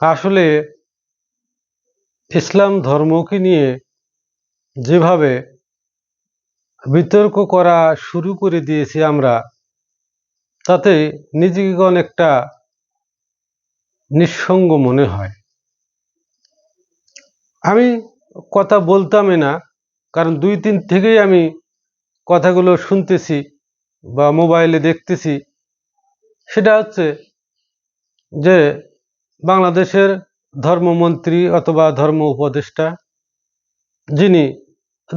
আসলে ইসলাম ধর্মকে নিয়ে যেভাবে বিতর্ক করা শুরু করে দিয়েছি আমরা, তাতে নিজেকে অনেকটা নিঃসঙ্গ মনে হয়। আমি কথা বলতামই না, কারণ দুই দিন থেকেই আমি কথাগুলো শুনতেছি বা মোবাইলে দেখতেছি। সেটা হচ্ছে যে বাংলাদেশের ধর্মমন্ত্রী অথবা ধর্ম উপদেষ্টা যিনি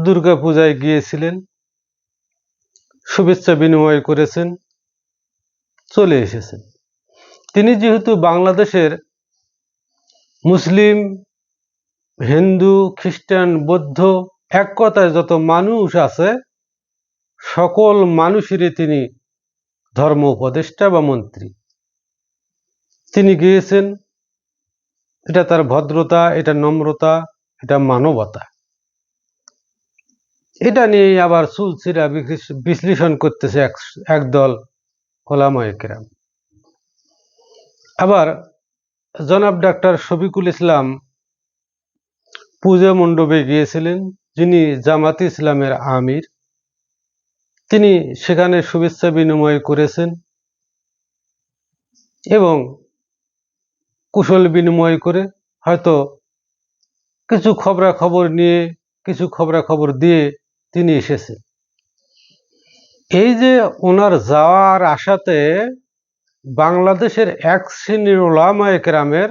দুর্গা পূজায় গিয়েছিলেন, শুভেচ্ছা বিনিময় করেছেন, চলে এসেছেন। তিনি যেহেতু বাংলাদেশের মুসলিম, হিন্দু, খ্রিস্টান, বৌদ্ধ এক কথায় যত মানুষ আছে, সকল মানুষেরই তিনি ধর্ম উপদেষ্টা বা মন্ত্রী। তিনি গিয়েছেন এটা তার ভদ্রতা, এটা নম্রতা, এটা মানবতা। এটা নিয়ে আবার সুলসিরা বিশ্লেষণ করতেছে এক একদল ওলামায়কেরাম আবার জনাব ডাক্তার শফিকুল ইসলাম পূজা মণ্ডপে গিয়েছিলেন, যিনি জামাতি ইসলামের আমির। তিনি সেখানে শুভেচ্ছা বিনিময় করেছেন এবং কুশল বিনিময় করে হয়তো কিছু খবরাখবর নিয়ে, কিছু খবরাখবর দিয়ে তিনি এসেছেন। এই যে ওনার যাওয়ার আশাতে বাংলাদেশের এক শ্রেণির ওলামা একরামের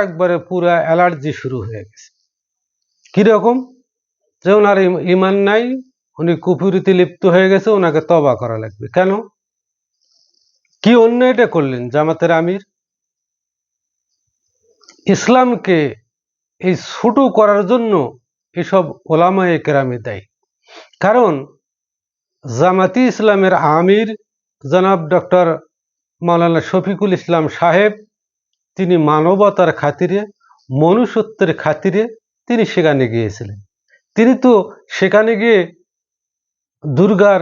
একবারে পুরা অ্যালার্জি শুরু হয়ে গেছে। কীরকম যে ওনার ইমান নাই, উনি কুফুরিতে লিপ্ত হয়ে গেছে, ওনাকে তবা করা লাগবে। কেন? কি অন্যায়টা করলেন জামাতের আমির? ইসলামকে এই ছোট করার জন্য এসব ওলামায়ে কেরামে দেয়। কারণ জামাতি ইসলামের আমির জনাব ডক্টর মাওলানা শফিকুল ইসলাম সাহেব, তিনি মানবতার খাতিরে, মনুষ্যত্বের খাতিরে তিনি সেখানে গিয়েছিলেন। তিনি তো সেখানে গিয়ে দুর্গার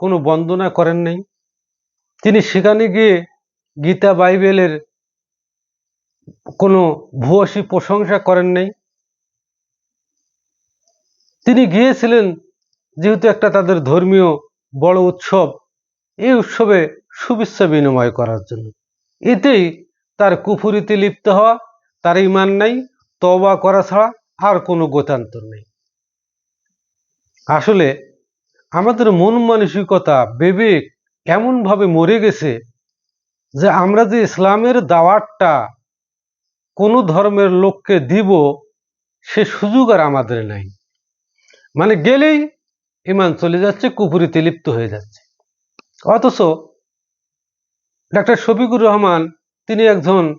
কোনো বন্দনা করেন নাই তিনি সেখানে গিয়ে গীতা বাইবেলের কোনো ভূয়সী প্রশংসা করেন নাই। তিনি গিয়েছিলেন যেহেতু একটা তাদের ধর্মীয় বড় উৎসব, এই উৎসবে শুভেচ্ছা বিনিময় করার জন্য। এতেই তার কুফুরিতে লিপ্ত হওয়া, তার ইমান নাই তবা করা ছাড়া আর কোনো গতান্তর নেই। আসলে আমাদের মন মানসিকতা, বিবেক এমনভাবে মরে গেছে যে আমরা যে ইসলামের দাওয়াতটা কোনো ধর্মের লোককে দিব, সে সুযোগ আর আমাদের নাই। মানে গেলেই ইমান চলে যাচ্ছে কুপুরিতে লিপ্ত হয়ে যাচ্ছে। অথচ ডাক্তার শফিকুর রহমান, তিনি একজন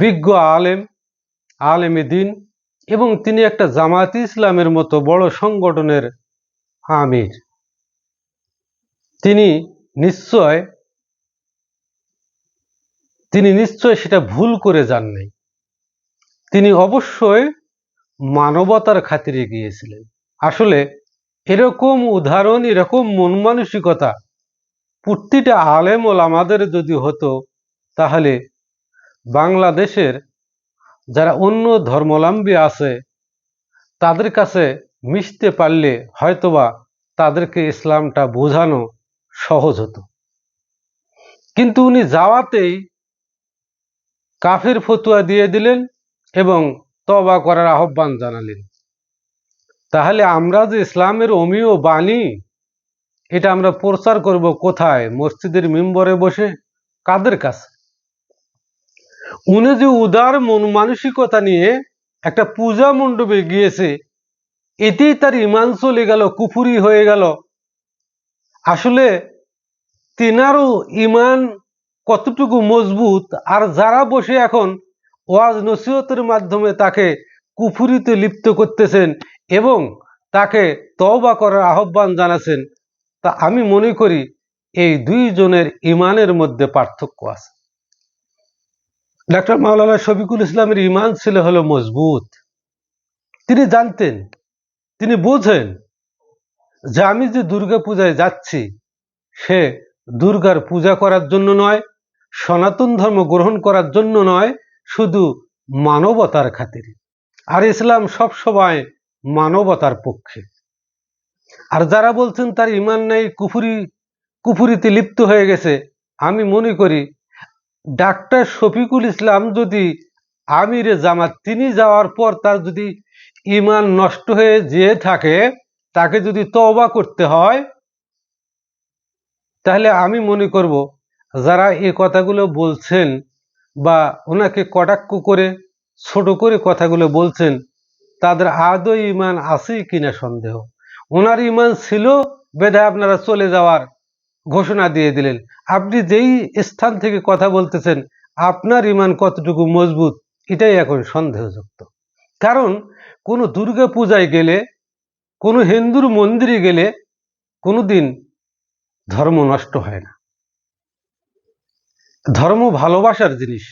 বিজ্ঞ আলেম, আলেমে দিন, এবং তিনি একটা জামাতি ইসলামের মতো বড় সংগঠনের আমির। তিনি নিশ্চয় তিনি নিশ্চয় সেটা ভুল করে যান নাই তিনি অবশ্যই মানবতার খাতিরে গিয়েছিলেন। আসলে এরকম উদাহরণ, এরকম মন মানসিকতা প্রতিটা আলেম আমাদের যদি হতো, তাহলে বাংলাদেশের যারা অন্য ধর্মাবলম্বী আছে, তাদের কাছে মিশতে পারলে হয়তোবা তাদেরকে ইসলামটা বোঝানো সহজ হতো। কিন্তু উনি যাওয়াতেই কাফের ফতুয়া দিয়ে দিলেন এবং তবা করার আহ্বান জানালেন। তাহলে আমরা যে ইসলামের অমীয় বাণী, এটা আমরা প্রচার করব কোথায়? মসজিদের মেম্বরে বসে? কাদের কাছে? উনি যে উদার মন মানসিকতা নিয়ে একটা পূজা মণ্ডপে গিয়েছে, এতেই তার ইমান চলে গেল, কুফুরি হয়ে গেল। আসলে তেনারও ইমান কতটুকু মজবুত, আর যারা বসে এখন ওয়াজ নসিহতের মাধ্যমে তাকে কুফুরিতে লিপ্ত করতেছেন এবং তাকে তওবা করার আহ্বান জানাচ্ছেন তা আমি মনে করি এই দুইজনের ইমানের মধ্যে পার্থক্য আছে। ডাক্তার মাওলানা শফিকুল ইসলামের ইমান ছিল হলো মজবুত। তিনি জানতেন, তিনি বোঝেন যে আমি যে দুর্গা পূজায় যাচ্ছি, সে দুর্গার পূজা করার জন্য নয় সনাতন ধর্ম গ্রহণ করার জন্য নয়, শুধু মানবতার খাতিরে। আর ইসলাম সব সময় মানবতার পক্ষে। আর যারা বলছেন তার ইমান নেই, কুফুরি, কুফুরিতে লিপ্ত হয়ে গেছে, আমি মনে করি ডাক্তার শফিকুল ইসলাম যদি আমিরে জামাত তিনি যাওয়ার পর তার যদি ইমান নষ্ট হয়ে যেয়ে থাকে, তাকে যদি তওবা করতে হয়, তাহলে আমি মনে করব যারা এই কথাগুলো বলছেন বা ওনাকে কটাক্ষ করে, ছোট করে কথাগুলো বলছেন, তাদের আদৌ ইমান আছেই কিনা সন্দেহ? ওনার ইমান ছিল বেধা আপনারা চলে যাওয়ার ঘোষণা দিয়ে দিলেন। আপনি যেই স্থান থেকে কথা বলতেছেন, আপনার ইমান কতটুকু মজবুত, এটাই এখন সন্দেহযুক্ত। কারণ কোনো দুর্গা পূজায় গেলে, কোনো হিন্দুর মন্দিরে গেলে কোনো দিন ধর্ম নষ্ট হয় না। ধর্ম ভালোবাসার জিনিস।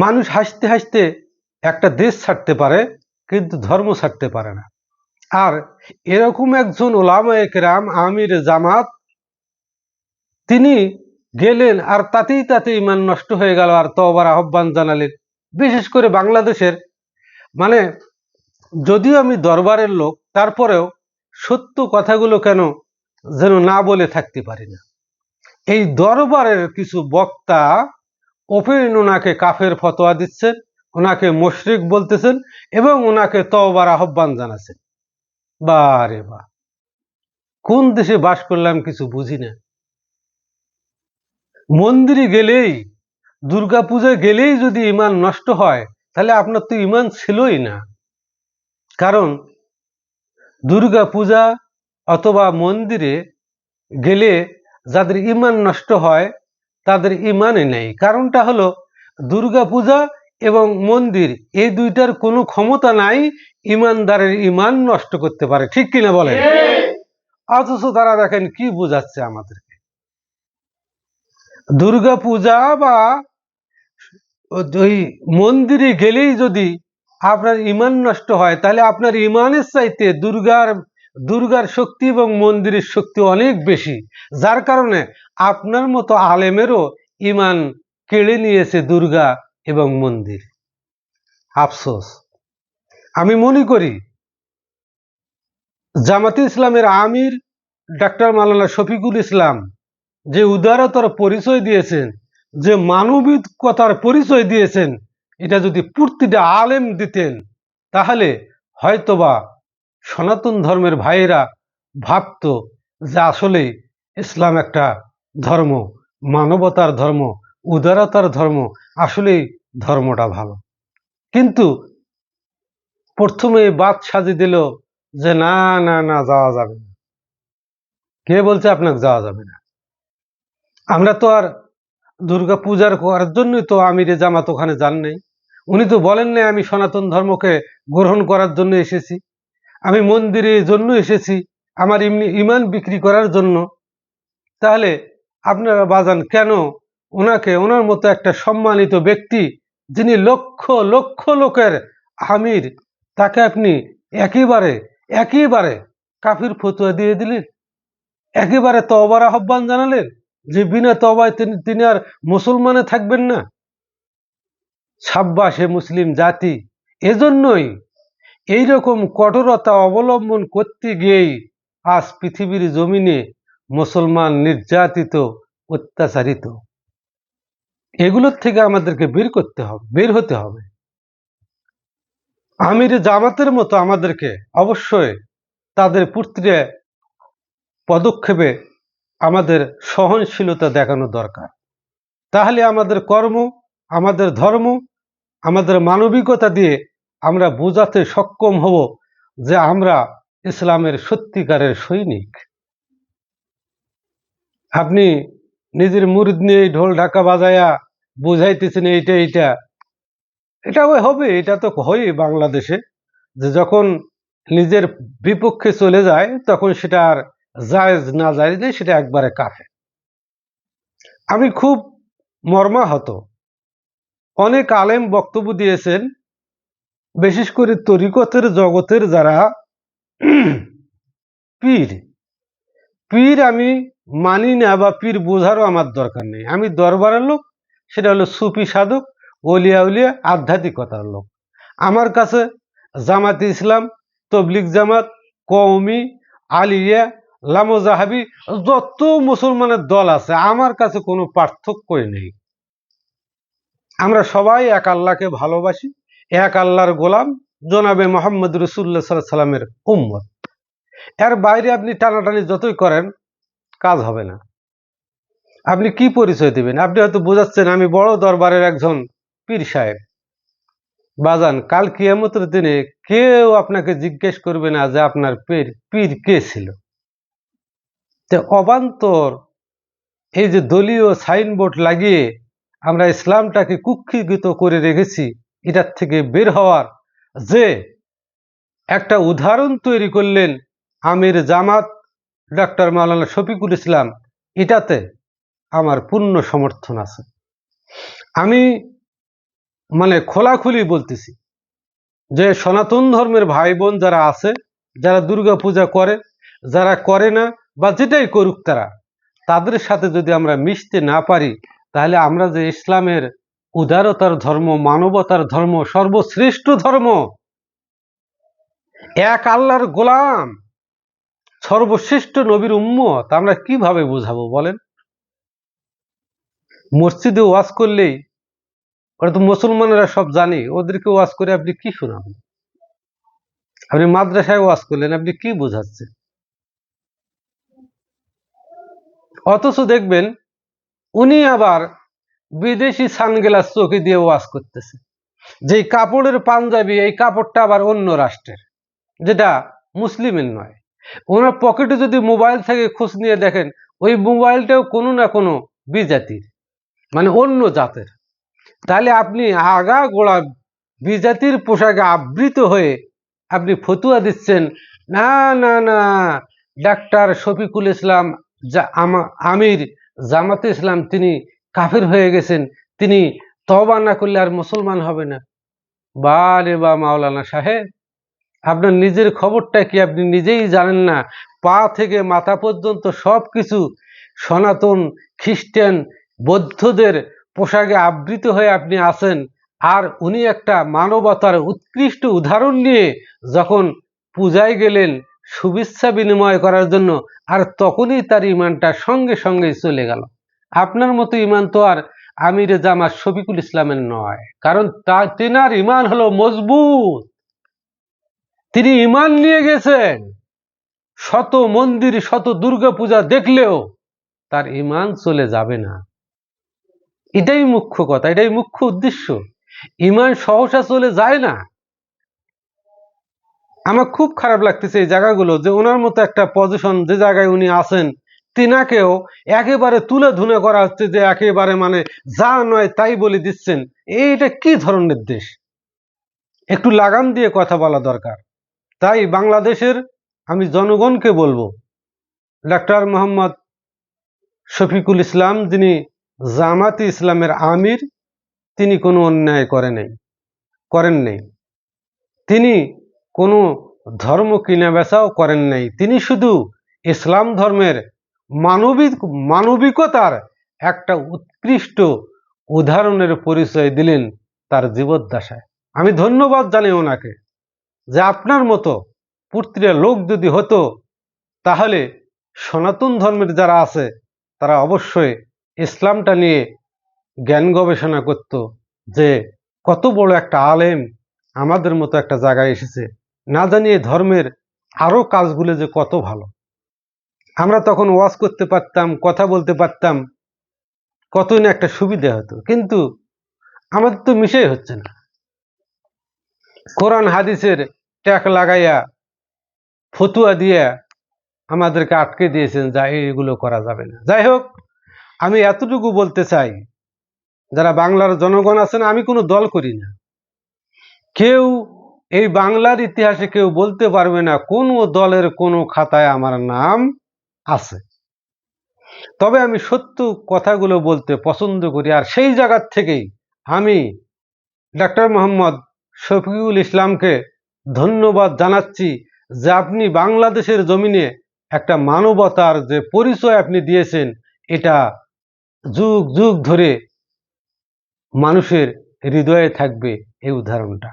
মানুষ হাসতে হাসতে একটা দেশ ছাড়তে পারে, কিন্তু ধর্ম ছাড়তে পারে না। আর এরকম একজন ওলামা একরাম আমির জামাত, তিনি গেলেন আর তাতেই তাতে ইমান নষ্ট হয়ে গেল আর তবার আহ্বান জানালেন। বিশেষ করে বাংলাদেশের। মানে যদিও আমি দরবারের লোক, তারপরেও সত্য কথাগুলো কেন যেন না বলে থাকতে পারি না। এই দরবারের কিছু বক্তা ওপেন ওনাকে কাফের ফতোয়া দিচ্ছেন ওনাকে মশরিক বলতেছেন এবং ওনাকে তওবার আহ্বান জানাচ্ছেন। বারে বা, কোন দেশে বাস করলাম কিছু বুঝি না। মন্দিরে গেলেই দুর্গা পূজায় গেলেই যদি ইমান নষ্ট হয়, তাহলে আপনার তো ইমান ছিলই না। কারণ দুর্গা পূজা অথবা মন্দিরে গেলে যাদের ইমান নষ্ট হয়, তাদের ইমানে নেই। কারণটা হলো দুর্গা পূজা এবং মন্দির, এই দুইটার কোনো ক্ষমতা নাই ইমানদারের ইমান নষ্ট করতে পারে। ঠিক কিনা বলেন? অথচ তারা দেখেন কি বোঝাচ্ছে আমাদেরকে। দুর্গা পূজা বা ওই মন্দিরে গেলেই যদি আপনার ইমান নষ্ট হয়, তাহলে আপনার ইমানের চাইতে দুর্গার দুর্গার শক্তি এবং মন্দিরের শক্তি অনেক বেশি। যার কারণে আপনার মতো আলেমেরও ইমান কেড়ে নিয়েছে দুর্গা এবং মন্দির। আফসোস। আমি মনে করি, জামাতে ইসলামের আমির ডাক্তার মালানা শফিকুল ইসলাম যে উদারতার পরিচয় দিয়েছেন, যে মানবিকতার পরিচয় দিয়েছেন, এটা যদি প্রতিটা আলেম দিতেন, তাহলে হয়তোবা সনাতন ধর্মের ভাইয়েরা ভাবত যে আসলে ইসলাম একটা ধর্ম, মানবতার ধর্ম, উদারতার ধর্ম আসলেই ধর্মটা ভালো। কিন্তু প্রথমে বাদ সাজি দিল যে না না না, যাওয়া যাবে না। কে বলছে আপনাকে যাওয়া যাবে না? আমরা তো আর দুর্গা পূজার করার জন্যই তো আমিরে জামাত ওখানে যান নাই। উনি তো বলেন নাই আমি সনাতন ধর্মকে গ্রহণ করার জন্য এসেছি। আমি মন্দিরের জন্য এসেছি, আমার ইমনি ইমান বিক্রি করার জন্য। তাহলে আপনারা বাজান কেন? ওনাকে, ওনার মতো একটা সম্মানিত ব্যক্তি, যিনি লক্ষ লক্ষ লোকের আমির, তাকে আপনি একেবারে একেবারে কাফির ফতুয়া দিয়ে দিলেন? একেবারে তবার আহ্বান জানালেন যে বিনা তবায় তিনি তিনি আর মুসলমানে থাকবেন না? সাব্বাসে মুসলিম জাতি, এজন্যই এইরকম কঠোরতা অবলম্বন করতে গিয়েই আজ পৃথিবীর জমিনে মুসলমান নির্যাতিত, অত্যাচারিত। এগুলোর থেকে আমাদেরকে বের করতে হবে, বের হতে হবে। আমির জামাতের মতো আমাদেরকে অবশ্যই তাদের পুত্রে পদক্ষেপে আমাদের সহনশীলতা দেখানো দরকার। তাহলে আমাদের কর্ম, আমাদের ধর্ম, আমাদের মানবিকতা দিয়ে আমরা বোঝাতে সক্ষম হব যে আমরা ইসলামের সত্যিকারের সৈনিক। আপনি নিজের মুরিদ নিয়ে ঢোল ঢাকা বাজায়া বুঝাইতেছেন এইটা এইটা। এটা হবে, এটা তো হয় বাংলাদেশে। যে যখন নিজের বিপক্ষে চলে যায়, তখন সেটা আর জায়েজ না জায়েজ নেই, সেটা একবারে কাফে আমি খুব মর্মাহত। অনেক আলেম বক্তব্য দিয়েছেন বিশেষ করে তরিকতের জগতের যারা পীর পীর আমি মানি না বা পীর বোঝারও আমার দরকার নেই। আমি দরবারের লোক, সেটা হলো সুফি সাধক ওলিয়া উলিয়া, আধ্যাত্মিকতার লোক। আমার কাছে জামাতি ইসলাম তবলিক জামাত, কওমি, আলিয়া লামোজাহাবি যত মুসলমানের দল আছে, আমার কাছে কোনো পার্থক্যই নেই। আমরা সবাই এক আল্লাহকে ভালোবাসি এক আল্লাহর গোলাম, জনাবে মোহাম্মদ রসুল্লাহ সাল্লাহ সাল্লামের উম্মত। এর বাইরে আপনি টানাটানি যতই করেন, কাজ হবে না। আপনি কি পরিচয় দেবেন? আপনি হয়তো বোঝাচ্ছেন, আমি বড় দরবারের একজন পীর সাহেব। বাজান, কাল কিয়ামতের দিনে কেউ আপনাকে জিজ্ঞেস করবে না যে আপনার পীর পীর কে ছিল? তো অবান্তর এই যে দলীয় সাইনবোর্ড লাগিয়ে আমরা ইসলামটাকে কুক্ষিগত করে রেখেছি এটার থেকে বের হওয়ার যে একটা উদাহরণ তৈরি করলেন আমির জামাত ডক্টর মাওলানা শফিকুল ইসলাম, এটাতে আমার পূর্ণ সমর্থন আছে। আমি মানে খোলাখুলি বলতেছি যে সনাতন ধর্মের ভাই বোন যারা আছে, যারা দুর্গা পূজা করে, যারা করে না বা যেটাই করুক তারা, তাদের সাথে যদি আমরা মিশতে না পারি, তাহলে আমরা যে ইসলামের উদারতার ধর্ম, মানবতার ধর্ম, সর্বশ্রেষ্ঠ ধর্ম। এক আল্লাহর গোলাম, সর্বশ্রেষ্ঠ নবীর উম্মত, আমরা কীভাবে বোঝাবো বলেন? মসজিদে ওয়াজ করলেই, ওরা তো মুসলমানেরা সব জানে, ওদেরকে ওয়াজ করে আপনি কি শোনাবেন? আপনি মাদ্রাসায় ওয়াজ করলেন, আপনি কি বোঝাচ্ছেন? অথচ দেখবেন, উনি আবার বিদেশি সানগ্লাস চোখে দিয়ে ওয়াশ করতেছে। যে কাপড়ের পাঞ্জাবি, এই কাপড়টা আবার অন্য রাষ্ট্রের। যেটা মুসলিমের নয়। ওনার পকেটে যদি মোবাইল থেকে, খোঁজ নিয়ে দেখেন, ওই মোবাইলটাও কোনো না কোনো বিজাতির মানে অন্য জাতের। তাহলে আপনি আগা গোড়া বিজাতির পোশাকে আবৃত হয়ে আপনি ফতুয়া দিচ্ছেন, না না না, ডাক্তার শফিকুল ইসলাম আমির জামাতে ইসলাম তিনি কাফির হয়ে গেছেন, তিনি তবা না করলে আর মুসলমান হবে না। বা রে বা মাওলানা সাহেব, আপনার নিজের খবরটা কি আপনি নিজেই জানেন না? পা থেকে মাথা পর্যন্ত সব কিছু সনাতন, খ্রিস্টান, বৌদ্ধদের পোশাকে আবৃত হয়ে আপনি আছেন। আর উনি একটা মানবতার উৎকৃষ্ট উদাহরণ নিয়ে যখন পূজায় গেলেন, শুভেচ্ছা বিনিময় করার জন্য, আর তখনই তার ইমানটা সঙ্গে সঙ্গে চলে গেল। আপনার মতো ইমান তো আর আমিরে জামা শফিকুল ইসলামের নয়। কারণ তেনার ইমান হলো মজবুত। তিনি ইমান নিয়ে গেছেন। শত মন্দির, শত দুর্গা পূজা দেখলেও তার ইমান চলে যাবে না। এটাই মুখ্য কথা, এটাই মুখ্য উদ্দেশ্য। ইমান সহসা চলে যায় না। আমার খুব খারাপ লাগতেছে এই জায়গাগুলো, যে ওনার মতো একটা পজিশন যে জায়গায় উনি আছেন তিনাকেও একেবারে তুলে ধুনে করা হচ্ছে যে একেবারে মানে যা নয় তাই বলে দিচ্ছেন। এইটা কি ধরনের দেশ? একটু লাগাম দিয়ে কথা বলা দরকার। তাই বাংলাদেশের আমি জনগণকে বলব, ডাক্তার মোহাম্মদ শফিকুল ইসলাম যিনি জামাতি ইসলামের আমির, তিনি কোনো অন্যায় করে নাই, করেন নাই। তিনি কোনো ধর্ম কিনা বেচাও করেন নাই। তিনি শুধু ইসলাম ধর্মের মানবিক, মানবিকতার একটা উৎকৃষ্ট উদাহরণের পরিচয় দিলেন তার জীবদ্দশায়। আমি ধন্যবাদ জানাই ওনাকে যে আপনার মতো পুত্রের লোক যদি হতো, তাহলে সনাতন ধর্মের যারা আছে, তারা অবশ্যই ইসলামটা নিয়ে জ্ঞান গবেষণা করত যে কত বড় একটা আলেম আমাদের মতো একটা জায়গায় এসেছে। না জানিয়ে ধর্মের আরও কাজগুলো যে কত ভালো। আমরা তখন ওয়াজ করতে পারতাম, কথা বলতে পারতাম, কতই না একটা সুবিধা হতো। কিন্তু আমাদের তো মিশেই হচ্ছে না। কোরআন, হাদিসের ট্যাক লাগাইয়া, ফতুয়া দিয়ে আমাদেরকে আটকে দিয়েছেন যা এগুলো করা যাবে না। যাই হোক, আমি এতটুকু বলতে চাই, যারা বাংলার জনগণ আছেন, আমি কোনো দল করি না। কেউ এই বাংলার ইতিহাসে কেউ বলতে পারবে না, কোন দলের কোনো খাতায় আমার নাম আছে। তবে আমি সত্য কথাগুলো বলতে পছন্দ করি, আর সেই জায়গার থেকেই আমি ডাক্তার মোহাম্মদ শফিকুল ইসলামকে ধন্যবাদ জানাচ্ছি যে আপনি বাংলাদেশের জমিনে একটা মানবতার যে পরিচয় আপনি দিয়েছেন, এটা যুগ যুগ ধরে মানুষের হৃদয়ে থাকবে এই উদাহরণটা।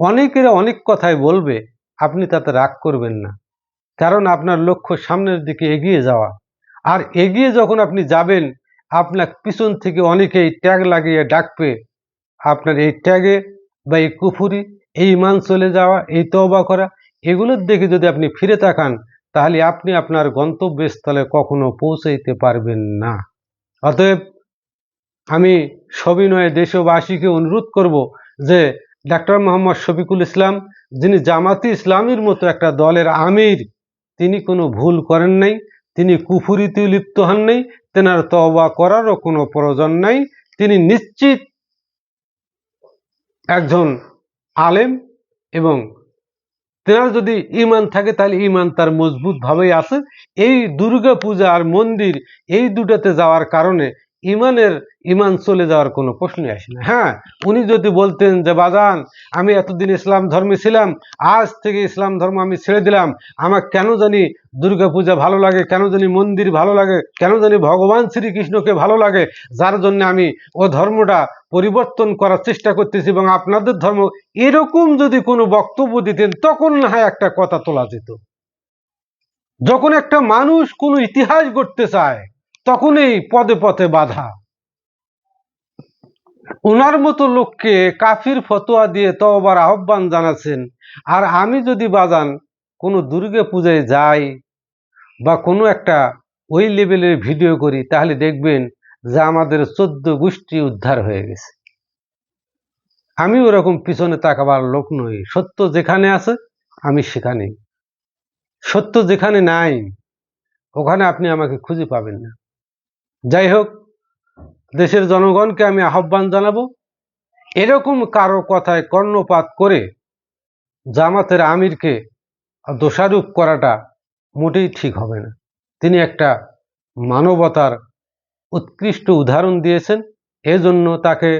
অনেকের অনেক কথাই বলবে, আপনি তাতে রাগ করবেন না। কারণ আপনার লক্ষ্য সামনের দিকে এগিয়ে যাওয়া। আর এগিয়ে যখন আপনি যাবেন, আপনার পিছন থেকে অনেকেই ট্যাগ লাগিয়ে ডাকবে, আপনার এই ট্যাগে বা এই কুফুরি, এই ইমান চলে যাওয়া, এই তওবা করা, এগুলোর দিকে যদি আপনি ফিরে তাকান, তাহলে আপনি আপনার গন্তব্যস্থলে কখনো পৌঁছাইতে পারবেন না। অতএব আমি সবিনয়ে দেশবাসীকে অনুরোধ করব যে, ডাক্তার মোহাম্মদ শফিকুল ইসলাম, যিনি জামাতি ইসলামীর মতো একটা দলের আমির তিনি কোনো ভুল করেন নাই, তিনি কুফুরিতে লিপ্ত হন নাই, তেনার তবা করারও কোনো প্রয়োজন নাই। তিনি নিশ্চিত একজন আলেম এবং তেনার যদি ইমান থাকে তাহলে ইমান তার মজবুতভাবেই আছে। এই দুর্গা পূজা আর মন্দির এই দুটাতে যাওয়ার কারণে ইমানের ইমান চলে যাওয়ার কোনো প্রশ্নই আসে না। হ্যাঁ উনি যদি বলতেন যে, বাজান, আমি এতদিন ইসলাম ধর্মে ছিলাম, আজ থেকে ইসলাম ধর্ম আমি ছেড়ে দিলাম, আমার কেন জানি দুর্গা পূজা ভালো লাগে, কেন জানি মন্দির ভালো লাগে, কেন জানি ভগবান শ্রীকৃষ্ণকে ভালো লাগে, যার জন্য আমি ও ধর্মটা পরিবর্তন করার চেষ্টা করতেছি এবং আপনাদের ধর্ম এরকম যদি কোনো বক্তব্য দিতেন, তখন না হয় একটা কথা তোলা যেত। যখন একটা মানুষ কোনো ইতিহাস গড়তে চায় তখনই পদে পথে বাধা। ওনার মতো লোককে কাফির ফতোয়া দিয়ে তওবার আহ্বান জানাচ্ছেন, আর আমি যদি বাজান কোনো দুর্গা পূজায় যাই বা কোনো একটা ওই লেভেলের ভিডিও করি, তাহলে দেখবেন যে আমাদের চোদ্দ গোষ্ঠী উদ্ধার হয়ে গেছে। আমি ওরকম পিছনে তাকাবার লোক নই। সত্য যেখানে আছে, আমি সেখানেই। সত্য যেখানে নাই, ওখানে আপনি আমাকে খুঁজে পাবেন না। যাই হোক, দেশের জনগণকে আমি আহ্বান জানাব, এরকম কারও কথায় কর্ণপাত করে জামাতের আমিরকে দোষারোপ করাটা মোটেই ঠিক হবে না। তিনি একটা মানবতার উৎকৃষ্ট উদাহরণ দিয়েছেন, এজন্য তাকে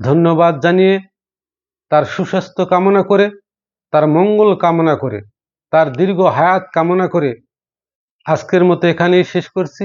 ধন্যবাদ জানিয়ে তার সুস্বাস্থ্য কামনা করে, তার মঙ্গল কামনা করে, তার দীর্ঘ হায়াত কামনা করে আজকের মতো এখানেই শেষ করছি।